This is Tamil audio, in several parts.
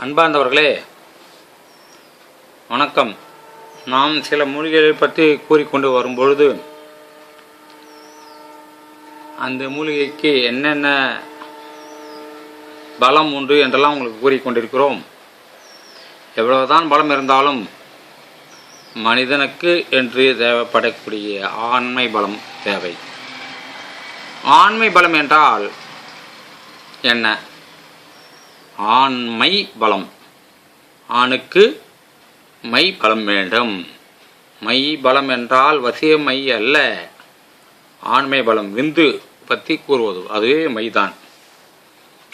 அன்பார்ந்தவர்களே வணக்கம். நாம் சில மூலிகைகளை பற்றி கூறிக்கொண்டு வரும்பொழுது அந்த மூலிகைக்கு என்னென்ன பலம் உண்டு என்றெல்லாம் உங்களுக்கு கூறிக்கொண்டிருக்கிறோம். எவ்வளவுதான் பலம் இருந்தாலும் மனிதனுக்கு என்று தேவைப்படக்கூடிய ஆண்மை பலம் தேவை. ஆண்மை பலம் என்றால் என்ன? ஆண்மை பலம். ஆணுக்கு மை பலம் வேண்டும். மை பலம் என்றால் வசிய மை அல்ல. ஆண்மை பலம் விந்து பற்றி கூறுவது. அதுவே மைதான்.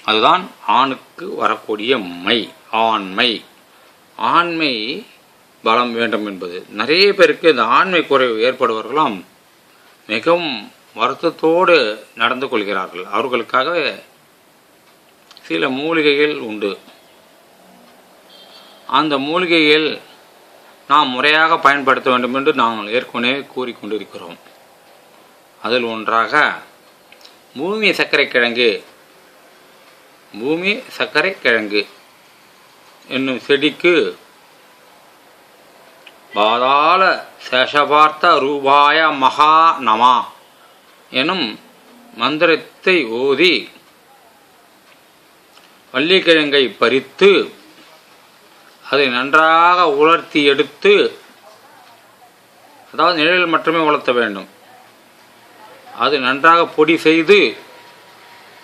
அதுதான் ஆணுக்கு வரக்கூடிய மை ஆண்மை. ஆண்மை பலம் வேண்டும் என்பது. நிறைய பேருக்கு இந்த ஆண்மை குறைவு ஏற்படுவவர்களாம் மிகவும் வருத்தத்தோடு நடந்து கொள்கிறார்கள். அவர்களுக்காக சில மூலிகைகள் உண்டு. அந்த மூலிகைகள் நாம் முறையாக பயன்படுத்த வேண்டும் என்று நாங்கள் ஏற்கனவே கூறிக்கொண்டிருக்கிறோம் அதில் ஒன்றாக பூமி சர்க்கரை கிழங்கு. பூமி சர்க்கரை கிழங்கு என்னும் செடிக்கு பாதாள சேஷபார்த்த ரூபாய மகா நமா எனும் மந்திரத்தை ஓதி வள்ளிக்கிழங்கை பறித்து அதை நன்றாக உலர்த்தி எடுத்து அதாவது நிழலில் மட்டுமே உலர்த்த வேண்டும். அது நன்றாக பொடி செய்து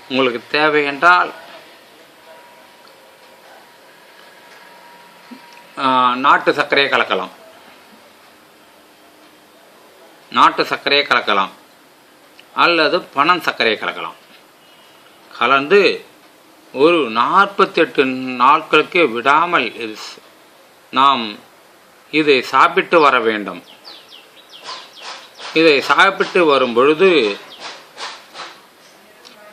உங்களுக்கு தேவை என்றால் நாட்டு சர்க்கரையை கலக்கலாம். நாட்டு சர்க்கரையை கலக்கலாம். அல்லது பனம் சர்க்கரையை கலக்கலாம். கலந்து ஒரு நாற்பத்தெட்டு நாட்களுக்கு விடாமல் நாம் இதை சாப்பிட்டு வர வேண்டும். இதை சாப்பிட்டு வரும் பொழுது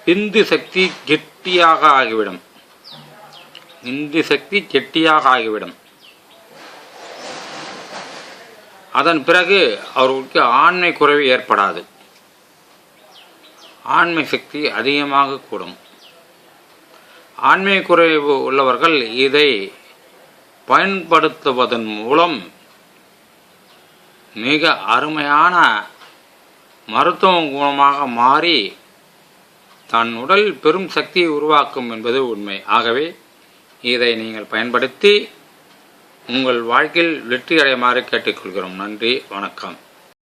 இந்து சக்தி கெட்டியாக ஆகிவிடும். இந்து சக்தி கெட்டியாக ஆகிவிடும். அதன் பிறகு அவர்களுக்கு ஆண்மை குறைவு ஏற்படாது. ஆண்மை சக்தி அதிகமாக கூடும். ஆண்மை குறைவு உள்ளவர்கள் இதை பயன்படுத்துவதன் மூலம் மிக அருமையான மருத்துவ குணமாக மாறி தன் உடல் பெரும் சக்தியை உருவாக்கும் என்பது உண்மை. ஆகவே இதை நீங்கள் பயன்படுத்தி உங்கள் வாழ்க்கையில் வெற்றி அடையுமாறு கேட்டுக்கொள்கிறோம். நன்றி வணக்கம்.